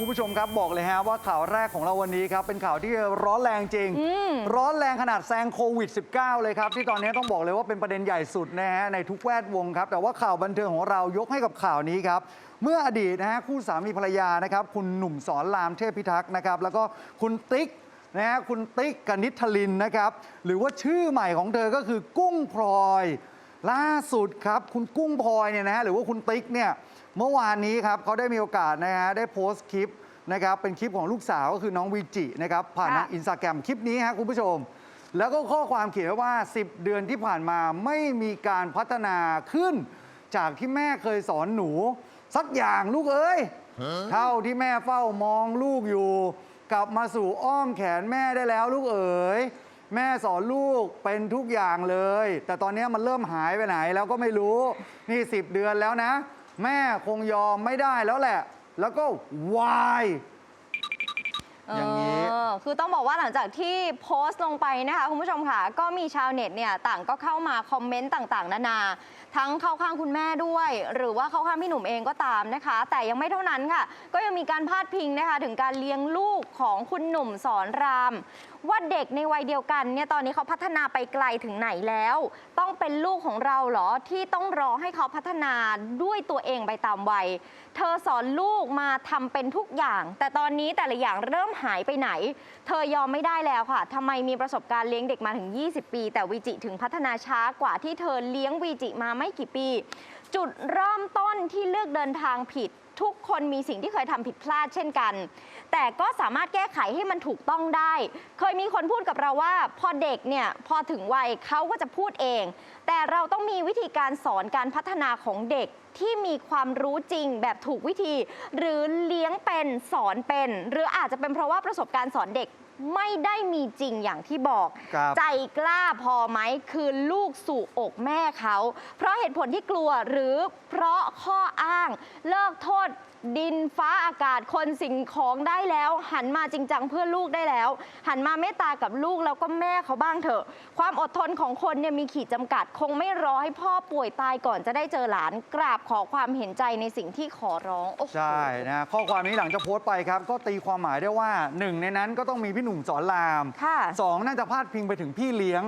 คุณผู้ชมครับบอกเลยฮะว่าข่าวแรกของเราวันนี้ครับเป็นข่าวที่ร้อนแรงจริง ร้อนแรงขนาดแซงโควิด -19 เลยครับ ที่ตอนนี้ต้องบอกเลยว่าเป็นประเด็นใหญ่สุดนะฮะในทุกแวดวงครับ แต่ว่าข่าวบันเทิงของเรายกให้กับข่าวนี้ครับ เมื่ออดีตนะฮะคู่สามีภรรยานะครับ คุณหนุ่มสอนรามเทพพิทักษ์นะครับแล้วก็คุณติ๊กนะฮะคุณติ๊กกนิษฐลินนะครับหรือว่าชื่อใหม่ของเธอก็คือกุ้งพลอย ล่าสุดครับคุณกุ้งพลอยเนี่ยนะฮะหรือว่าคุณติ๊กเนี่ย เมื่อวานนี้ครับเขาได้มีโอกาสนะฮะได้โพสต์คลิปนะครับเป็นคลิปของลูกสาวก็คือน้องวีจินะครับผ่านทางค่ะอินสตาแกรมคลิปนี้ฮะคุณผู้ชม แล้วก็ข้อความเขียนไว้ว่า 10 เดือนที่ผ่านมาไม่มีการพัฒนาขึ้น จากที่แม่เคยสอนหนู สักอย่างลูกเอ้ย เท่าที่แม่เฝ้ามองลูกอยู่ กลับมาสู่อ้อมแขนแม่ได้แล้วลูกเอ๋ยแม่สอนลูกเป็นทุกอย่างเลย แต่ตอนนี้มันเริ่มหายไปไหนแล้วก็ไม่รู้ นี่ 10 เดือนแล้วนะ แม่คงยอมไม่ได้แล้วแหละ แล้วก็วาย อย่างนี้ เออคือต้องบอกว่าหลังจากที่โพสต์ลงไปนะคะคุณผู้ชมค่ะ ก็มีชาวเน็ตเนี่ยต่างก็เข้ามาคอมเมนต์ต่างๆ นานา ทั้งเข้าข้างคุณแม่ด้วย หรือว่าเข้าข้างพี่หนุ่มเองก็ตามนะคะ แต่ยังไม่เท่านั้นค่ะ ก็ยังมีการพาดพิงนะคะ ถึงการเลี้ยงลูกของคุณหนุ่มสอนราม ว่าเด็กในวัยเดียวกันเนี่ยตอนนี้เขาพัฒนาไปไกลถึงไหนแล้ว ต้องเป็นลูกของเราเหรอที่ต้องรอให้เขาพัฒนาด้วยตัวเองไปตามวัย เธอสอนลูกมาทำเป็นทุกอย่าง แต่ตอนนี้แต่ละอย่างเริ่มหายไปไหน เธอยอมไม่ได้แล้วค่ะทำไมมีประสบการณ์เลี้ยงเด็กมาถึง 20 ปี แต่วีจิถึงพัฒนาช้ากว่าที่เธอเลี้ยงวีจิมาไม่กี่ปี จุดเริ่มต้นที่เลือกเดินทางผิด ทุกคนมีสิ่งที่เคยทำผิดพลาดเช่นกัน แต่ก็สามารถแก้ไขให้มันถูกต้องได้ เคยมีคนพูดกับเราว่า พอเด็กเนี่ยพอถึงวัยเขาก็จะพูดเอง แต่เราต้องมีวิธีการสอนการพัฒนาของเด็กที่มีความรู้จริงแบบถูกวิธี หรือเลี้ยงเป็นสอนเป็น หรืออาจจะเป็นเพราะว่าประสบการณ์สอนเด็ก ไม่ได้มีจริงอย่างที่บอก ครับใจกล้าพอไหมคือลูกสู่อกแม่เขา เพราะเหตุผลที่กลัวหรือเพราะข้ออ้าง เลิกโทษดินฟ้าอากาศคนสิ่งของได้แล้ว หันมาจริงจังเพื่อลูกได้แล้ว หันมาเมตตากับลูกแล้วก็แม่เขาบ้างเถอะ ความอดทนของคนเนี่ยมีขีดจำกัด คงไม่รอให้พ่อป่วยตายก่อนจะได้เจอหลานกราบขอความเห็นใจในสิ่งที่ขอร้องโอ้โหใช่นะข้อความนี้หลังจากโพสต์ไปครับ ก็ตีความหมายได้ว่าหนึ่งในนั้นก็ต้องมีพี่หนุ่มสอนรามค่ะสองน่าจะพาดพิงไปถึงพี่เลี้ยง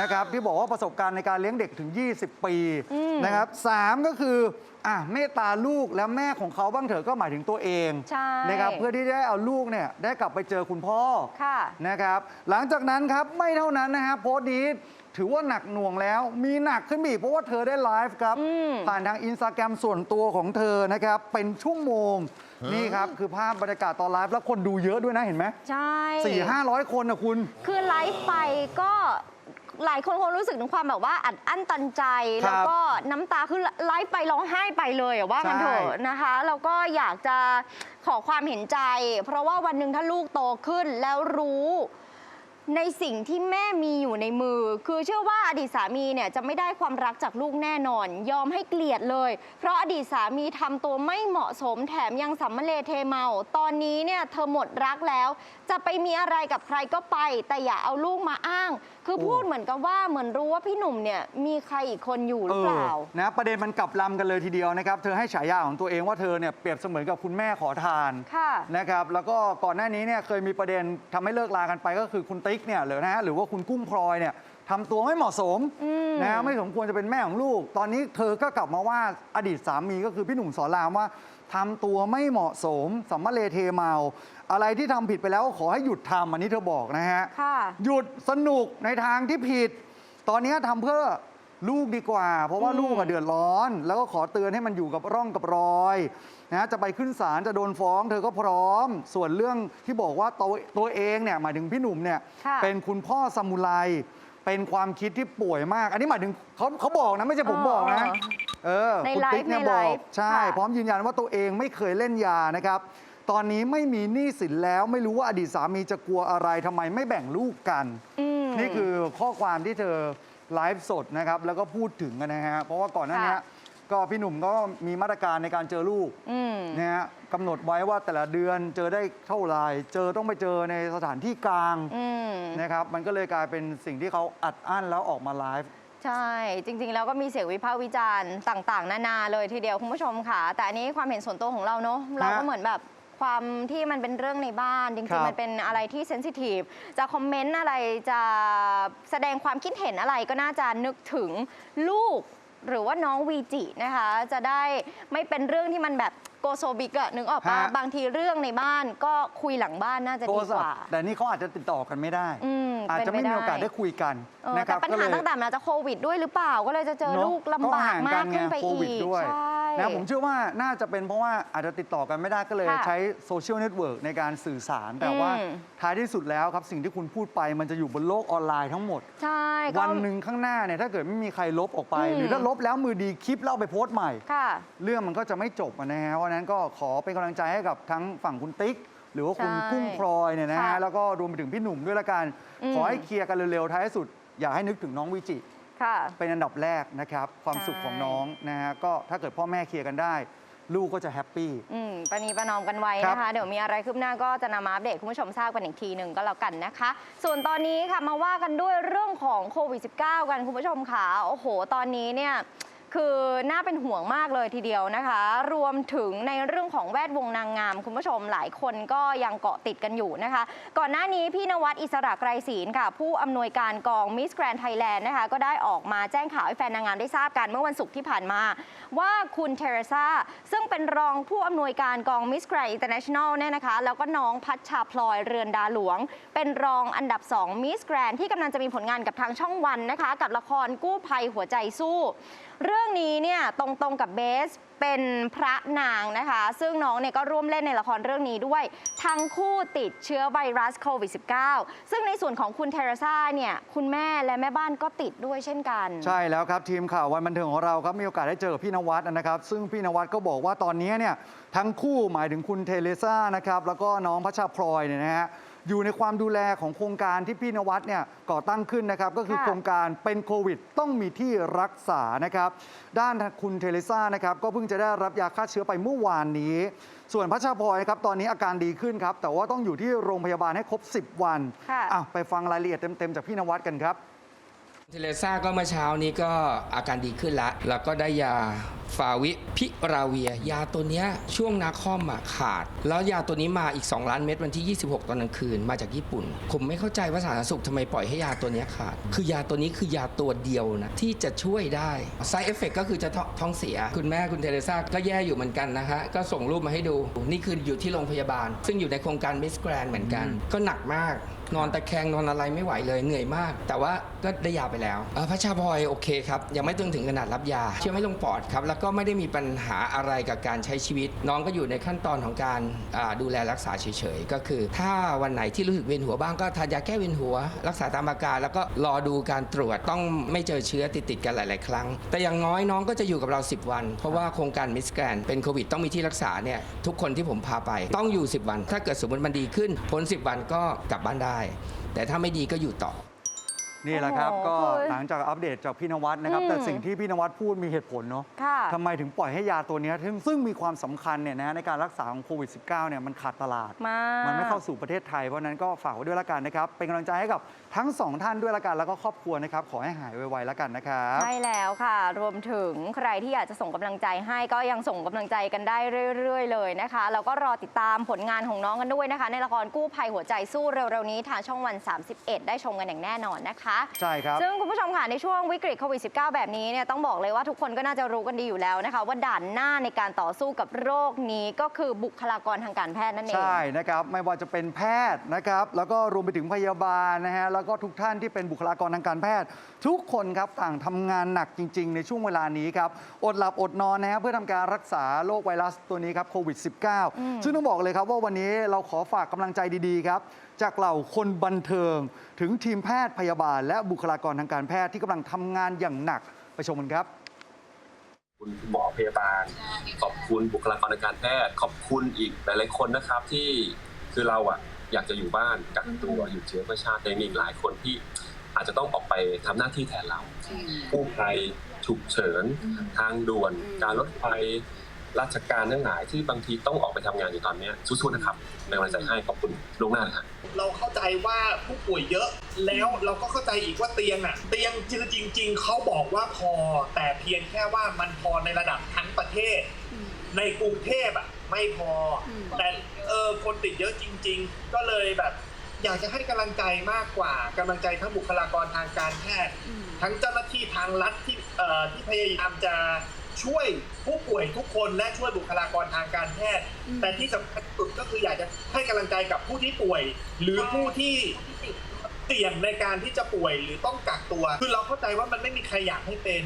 นะครับที่บอกว่าประสบการณ์ในการเลี้ยงเด็กถึง 20 ปีอืมนะครับสามก็คืออะเมตตาลูกและแม่ของเขาบ้างเถอะก็หมายถึงตัวเองใช่นะครับเพื่อที่จะได้เอาลูกเนี่ยได้กลับไปเจอคุณพ่อค่ะ นะครับ หลังจากนั้นครับไม่เท่านั้นนะฮะโพสต์นี้ถือว่าหนักหน่วงแล้ว มีหนักขึ้นไปอีกเพราะว่าเธอได้ไลฟ์ครับอืมผ่านทางอินสตาแกรมส่วนตัวของเธอนะครับ เป็นชั่วโมง นี่ครับ คือภาพบรรยากาศตอนไลฟ์แล้วคนดูเยอะด้วยนะเห็นไหมใช่สี่ห้าร้อยคนนะคุณ คือไลฟ์ไปก็ หลายคนคงรู้สึกถึงความแบบว่าอัดอั้นตันใจ ครับแล้วก็น้ำตาคือไลฟ์ไปร้องไห้ไปเลยอะว่ามันเถอะใช่นะคะแล้วก็อยากจะขอความเห็นใจ เพราะว่าวันหนึ่งถ้าลูกโตขึ้นแล้วรู้ ในสิ่งที่แม่มีอยู่ในมือ คือเชื่อว่าอดีตสามีเนี่ยจะไม่ได้ความรักจากลูกแน่นอน ยอมให้เกลียดเลย เพราะอดีตสามีทำตัวไม่เหมาะสมแถมยังสัมมาเลเทเมา ตอนนี้เนี่ยเธอหมดรักแล้ว จะไปมีอะไรกับใครก็ไป แต่อย่าเอาลูกมาอ้างคือโอ้พูดเหมือนกับว่าเหมือนรู้ว่าพี่หนุ่มเนี่ยมีใครอีกคนอยู่หรือเปล่า นะประเด็นมันกลับลำกันเลยทีเดียวนะครับ เธอให้ฉายาของตัวเองว่าเธอเนี่ยเปรียบเสมือนกับคุณแม่ขอทานค่ะนะครับแล้วก็ก่อนหน้านี้เนี่ยเคยมีประเด็นทำให้เลิกลากันไปก็คือคุณติ๊กเนี่ยหรือนะฮะหรือว่าคุณกุ้งพลอยเนี่ยทำตัวไม่เหมาะสมอืม นะฮะไม่สมควรจะเป็นแม่ของลูก ตอนนี้เธอก็กลับมาว่าอดีตสามีก็คือพี่หนุ่มสอนรามว่า ทำตัวไม่เหมาะสมสัมมาเลเทเมา อะไรที่ทำผิดไปแล้วขอให้หยุดทำอันนี้เธอบอกนะฮะ ค่ะ หยุดสนุกในทางที่ผิด ตอนนี้ทำเพื่อลูกดีกว่า เพราะว่าอืมลูกอะเดือดร้อน แล้วก็ขอเตือนให้มันอยู่กับร่องกับรอยนะจะไปขึ้นศาลจะโดนฟ้องเธอก็พร้อม ส่วนเรื่องที่บอกว่าตัวตัวเองเนี่ยหมายถึงพี่หนุ่มเนี่ยค่ะ เป็นคุณพ่อซามูไรเป็นความคิดที่ป่วยมาก อันนี้หมายถึงเขาเขาบอกนะไม่ใช่ผมบอกนะ เออ ในคุณไลฟ์ติ๊กเนี่ยในบไลอกฟ์ใช่ ค่ะ พร้อมยืนยันว่าตัวเองไม่เคยเล่นยานะครับ ตอนนี้ไม่มีหนี้สินแล้วไม่รู้ว่าอดีตสามีจะกลัวอะไรทำไมไม่แบ่งลูกกัน อืม นี่คือข้อความที่เธอไลฟ์สดนะครับ แล้วก็พูดถึงกันนะฮะ เพราะว่าก่อนหน้านี้ค่ะ ก็พี่หนุ่มก็มีมาตรการในการเจอลูกอืม นะฮะกำหนดไว้ว่าแต่ละเดือนเจอได้เท่าไหร่เจอต้องไปเจอในสถานที่กลางอืม นะครับ มันก็เลยกลายเป็นสิ่งที่เขาอัดอั้นแล้วออกมาไลฟ์ ใช่ จริงๆ แล้วก็มีเสียงวิพากษ์วิจารณ์ต่างๆ นานาเลยทีเดียวคุณผู้ชมค่ะ แต่อันนี้ความเห็นส่วนตัวของเราเนาะเราก็เหมือนแบบคความที่มันเป็นเรื่องในบ้าน จครัริงบ ๆ มันเป็นอะไรที่เซนซิทีฟจะคอมเมนต์อะไรจะแสดงความคิดเห็นอะไรก็น่าจะนึกถึงลูก หรือว่าน้องวีจินะคะ จะได้ไม่เป็นเรื่องที่มันแบบโกโซบิกอะนึกออกปะฮะ บางทีเรื่องในบ้านก็คุยหลังบ้านน่าจะโทดีรศักพว่า ท์แต่นี่เขาอาจจะติดต่อกันไม่ได้ อืม อาจจะไม่เป็นไปมีโอกาสได้ได้คุยกันเออนะคแต่รับปัญก็หาเลยต่างๆมันอาจจะโควิดด้วยหรือเปล่าก็เลยจะเจอเนอะลูกลำบากห่งมากขึ้นไปโคอีวิดกด้วย ใช่ นะผมเชื่อว่าน่าจะเป็นเพราะว่าอาจจะติดต่อกันไม่ได้ก็เลยค่ะใช้โซเชียลเน็ตเวิร์กในการสื่อสาร แต่ว่าอืม ท้ายที่สุดแล้วครับ สิ่งที่คุณพูดไปมันจะอยู่บนโลกออนไลน์ทั้งหมด ใช่ก็ วันหนึ่งข้างหน้าเนี่ยถ้าเกิดไม่มีใครลบออกไป อืม หรือถ้าลบแล้วมือดีคลิปแล้วเอาไปโพสต์ใหม่ ค่ะ เรื่องมันก็จะไม่จบอะนะฮะเพราะฉะนั้นก็ขอเป็นกำลังใจให้กับทั้งฝั่งคุณติ๊ก หรือว่าคุณใช่กุ้งพลอยเนี่ยนะฮะค่ะแล้วก็รวมไปถึงพี่หนุ่มด้วยละกัน อืม ขอให้เคลียร์กันเร็วๆท้ายที่สุด อย่าให้นึกถึงน้องวิจิ ค่ะ เป็นอันดับแรกนะครับ ความใช่ สุขของน้องนะฮะก็ถ้าเกิดพ่อแม่เคลียร์กันได้ ลูกก็จะแฮปปี้ อืมประนีประนอมกันไว้ครับนะคะเดี๋ยวมีอะไรคืบหน้าก็จะนำมาอัปเดตคุณผู้ชมทราบกันอีกทีหนึ่งก็แล้วกันนะคะ ส่วนตอนนี้ค่ะมาว่ากันด้วยเรื่องของโควิด -19 กันคุณผู้ชมค่ะ โอ้โห ตอนนี้เนี่ย คือน่าเป็นห่วงมากเลยทีเดียวนะคะ รวมถึงในเรื่องของแวดวงนางงาม คุณผู้ชมหลายคนก็ยังเกาะติดกันอยู่นะคะ ก่อนหน้านี้พี่นวัดอิสระไกรศีลค่ะ ผู้อำนวยการกองมิสแกรนไทยแลนด์นะคะก็ได้ออกมาแจ้งข่าวให้แฟนนางงามได้ทราบกันเมื่อวันศุกร์ที่ผ่านมา ว่าคุณเทเรซาซึ่งเป็นรองผู้อำนวยการกองมิสแกรนอินเตอร์เนชั่นแนลเนี่ยนะคะ แล้วก็น้องพัชชาพลอยเรือนดาหลวง เป็นรองอันดับ2มิสแกรนที่กำลังจะมีผลงานกับทางช่องวันนะคะ กับละครกู้ภัยหัวใจสู้ เรื่องนี้เนี่ยตรงๆกับเบสเป็นพระนางนะคะ ซึ่งน้องเนี่ยก็ร่วมเล่นในละครเรื่องนี้ด้วย ทั้งคู่ติดเชื้อไวรัสโควิด -19 ซึ่งในส่วนของคุณเทเรซาเนี่ยคุณแม่และแม่บ้านก็ติดด้วยเช่นกัน ใช่แล้วครับ ทีมข่าววันบันเทิงของเราครับมีโอกาสได้เจอพี่นวัดนะครับ ซึ่งพี่นวัดก็บอกว่าตอนนี้เนี่ยทั้งคู่หมายถึงคุณเทเลซ่านะครับแล้วก็น้องพัชชาพลอยเนี่ยนะฮะ อยู่ในความดูแลของโครงการที่พี่นวัดเนี่ยก่อตั้งขึ้นนะครับ ก็คือค่ะโครงการเป็นโควิดต้องมีที่รักษานะครับ ด้านคุณเทเลซ่านะครับ ก็เพิ่งจะได้รับยาฆ่าเชื้อไปเมื่อวานนี้ ส่วนพัชชาพลอยครับตอนนี้อาการดีขึ้นครับ แต่ว่าต้องอยู่ที่โรงพยาบาลให้ครบ 10 วันค่ะ อะไปฟังรายละเอียดเต็มๆจากพี่นวัดกันครับ เทเลซ่าก็เมื่อเช้านี้ก็อาการดีขึ้นละแล้วก็ได้ยาฟาวิพิราเวีย ยาตัวเนี้ยช่วงนาคอมอะขาด แล้วยาตัวนี้มาอีก 2 ล้านเม็ดวันที่ 26 ตอนกลางคืนมาจากญี่ปุ่น ผมไม่เข้าใจว่าสาธารณสุขทำไมปล่อยให้ยาตัวเนี้ยขาด คือยาตัวนี้คือยาตัวเดียวนะ ที่จะช่วยได้ side effect ก็คือจะท้องท้องเสีย คุณแม่คุณเทเลซ่าก็แย่อยู่เหมือนกันนะฮะ ก็ส่งรูปมาให้ดู นี่คืออยู่ที่โรงพยาบาล ซึ่งอยู่ในโครงการมิสแกรนเหมือนกัน ก็หนักมาก นอนตะแคงนอนอะไรไม่ไหวเลยเหนื่อยมาก แต่ว่าก็ได้ยาไปแล้วเอ่อพระชาพลอยโอเคครับยังไม่ถึงถึงขนาดรับยา เชื่อไม่ลงปอดครับแล้วก็ไม่ได้มีปัญหาอะไรกับการใช้ชีวิต น้องก็อยู่ในขั้นตอนของการอ่าดูแลรักษาเฉยๆก็คือ ถ้าวันไหนที่รู้สึกเวียนหัวบ้างก็ทานยาแก้เวียนหัว รักษาตามอาการแล้วก็รอดูการตรวจต้องไม่เจอเชื้อติดๆกันหลาย ๆ ครั้ง แต่อย่างน้อยน้องก็จะอยู่กับเรา 10 วัน เพราะว่าโครงการมิสแกรนเป็นโควิดต้องมีที่รักษาเนี่ยทุกคนที่ผมพาไปต้องอยู่ 10 วัน ถ้าเกิดสมมติมันดีขึ้นพ้น10 วันก็กลับบ้านได้แต่ถ้าไม่ดีก็อยู่ต่อ นี่แหละครับโอ้โหก็คือหลังจากอัปเดตจากพี่นวัดนะครับอืมแต่สิ่งที่พี่นวัดพูดมีเหตุผลเนาะค่ะทำไมถึงปล่อยให้ยาตัวเนี้ยซึ่งซึ่งมีความสำคัญเนี่ยนะในการรักษาของโควิด -19 เนี่ยมันขาดตลาดมากมันไม่เข้าสู่ประเทศไทย เพราะฉะนั้นก็ฝากไว้ด้วยละกันนะครับ เป็นกำลังใจให้กับทั้งสองท่านด้วยละกันแล้วก็ครอบครัวนะครับ ขอให้หายไวๆละกันนะครับใช่แล้วค่ะ รวมถึงใครที่อยากจะส่งกำลังใจให้ก็ยังส่งกำลังใจกันได้เรื่อย ๆ เลยนะคะแล้วก็รอติดตามผลงานของน้องกันด้วยนะคะ ในละครกู้ภัยหัวใจสู้เร็วๆนี้ทางช่องวัน 31 ได้ชมกันอย่างแน่นอนนะคะใช่ครับ ซึ่งคุณผู้ชมค่ะในช่วงวิกฤตโควิด -19 แบบนี้เนี่ยต้องบอกเลยว่าทุกคนก็น่าจะรู้กันดีอยู่แล้วนะคะ ว่าด่านหน้าในการต่อสู้กับโรคนี้ก็คือบุคลากรทางการแพทย์นั่นเอง ใช่นะครับไม่ว่าจะเป็นแพทย์นะครับแล้วก็รวมไปถึงพยาบาลนะฮะแล้วก็ทุกท่านที่เป็นบุคลากรทางการแพทย์ ทุกคนครับต่างทำงานหนักจริง ๆ ในช่วงเวลานี้ครับอดหลับอดนอนนะฮะเพื่อทำการรักษาโรคไวรัสตัวนี้ครับโควิด -19 ซึ่งต้องบอกเลยครับว่าวันนี้เราขอฝากกำลังใจดีๆครับ จากเหล่าคนบันเทิง ถึงทีมแพทย์พยาบาล และบุคลากรทางการแพทย์ที่กำลังทำงานอย่างหนักไปชมกันครับคุณหมอพยาบาล ขอบคุณบุคลากรทางการแพทย์ขอบคุณอีกหลายๆคนนะครับที่คือเราอะอยากจะอยู่บ้านกักตัวอยู่เชื้อเพื่อชาติแต่มีอีกหลายคนที่อาจจะต้องออกไปทำหน้าที่แทนเรากู้ภัยฉุกเฉิน ทางด่วน การรถไฟ ราชการทั้งหลายที่บางทีต้องออกไปทำงานอยู่ตอนเนี้ยสู้ๆนะครับเป็นกำลังใจให้ขอบคุณล่วงหน้าเลยครับเราเข้าใจว่าผู้ป่วยเยอะ แล้วเราก็เข้าใจอีกว่าเตียงอะ เตียงคือจริง ๆเขาบอกว่าพอ แต่เพียงแค่ว่ามันพอในระดับทั้งประเทศ ในกรุงเทพอะไม่พออแต่เอเออคนติดเยอะจริง ๆ ก็เลยแบบอยากจะให้กำลังใจมากกว่ากำลังใจทั้งบุคลากรทางการแพทย์ ทั้งเจ้าหน้าที่ทางรัฐที่เอ่อที่พยายามจะ ช่วยผู้ป่วยทุกคนและช่วยบุคลากรทางการแพทย์ แต่ที่สำคัญที่สุดก็คืออยากจะให้กำลังใจกับผู้ที่ป่วย หรือผู้ที่เสี่ยงในการที่จะป่วยหรือต้องกักตัว คือเราเข้าใจว่ามันไม่มีใครอยากให้เป็น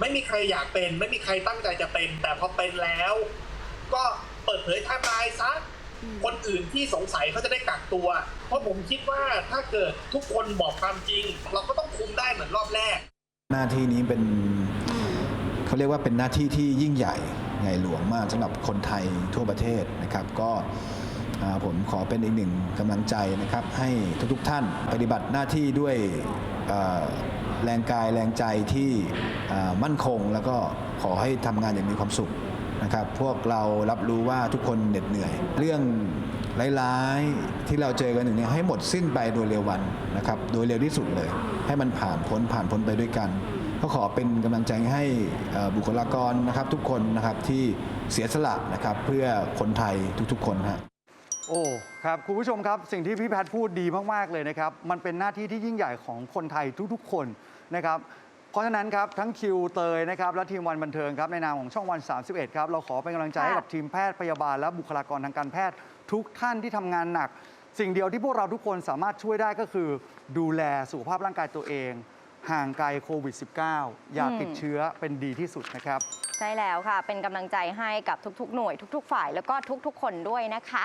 ไม่มีใครอยากเป็น ไม่มีใครตั้งใจจะเป็น แต่พอเป็นแล้ว ก็เปิดเผยไทม์ไลน์ซะคนอื่นที่สงสัยเขาจะได้กักตัว เพราะผมคิดว่าถ้าเกิดทุกคนบอกความจริง เราก็ต้องคุมได้เหมือนรอบแรก หน้าที่นี้เป็น เขาเรียกว่าเป็นหน้าที่ที่ยิ่งใหญ่ใหญ่หลวงมากสำหรับคนไทยทั่วประเทศนะครับ ก็ผมขอเป็นอีกหนึ่งกำลังใจนะครับ ให้ทุกๆท่านปฏิบัติหน้าที่ด้วยแรงกายแรงใจที่มั่นคง แล้วก็ขอให้ทำงานอย่างมีความสุขนะครับ พวกเรารับรู้ว่าทุกคนเหน็ดเหนื่อย เรื่องร้ายๆที่เราเจอกันอยู่เนี่ยให้หมดสิ้นไปโดยเร็ววันนะครับ โดยเร็วที่สุดเลย ให้มันผ่านพ้นผ่านพ้นไปด้วยกัน ก็ขอเป็นกำลังใจให้เอ่อบุคลากรนะครับทุกคนนะครับที่เสียสละนะครับเพื่อคนไทยทุกๆ คนฮะโอ้ครับคุณผู้ชมครับสิ่งที่พี่แพทย์พูดดีมาก ๆ เลยนะครับ มันเป็นหน้าที่ที่ยิ่งใหญ่ของคนไทยทุกๆ คนนะครับเพราะฉะนั้นครับทั้งคิวเตยนะครับและทีมวันบันเทิงครับในนามของช่องวัน 31 ครับ เราขอเป็นกำลังใจให้กับทีมแพทย์พยาบาลและบุคลากรทางการแพทย์ทุกท่านที่ทำงานหนัก สิ่งเดียวที่พวกเราทุกคนสามารถช่วยได้ก็คือ ดูแลสุขภาพร่างกายตัวเอง ห่างไกลโควิด -19 อย่าติดเชื้อเป็นดีที่สุดนะครับ ใช่แล้วค่ะ เป็นกำลังใจให้กับทุกๆ หน่วย ทุก ๆ ฝ่ายแล้วก็ทุก ๆ คนด้วยนะคะ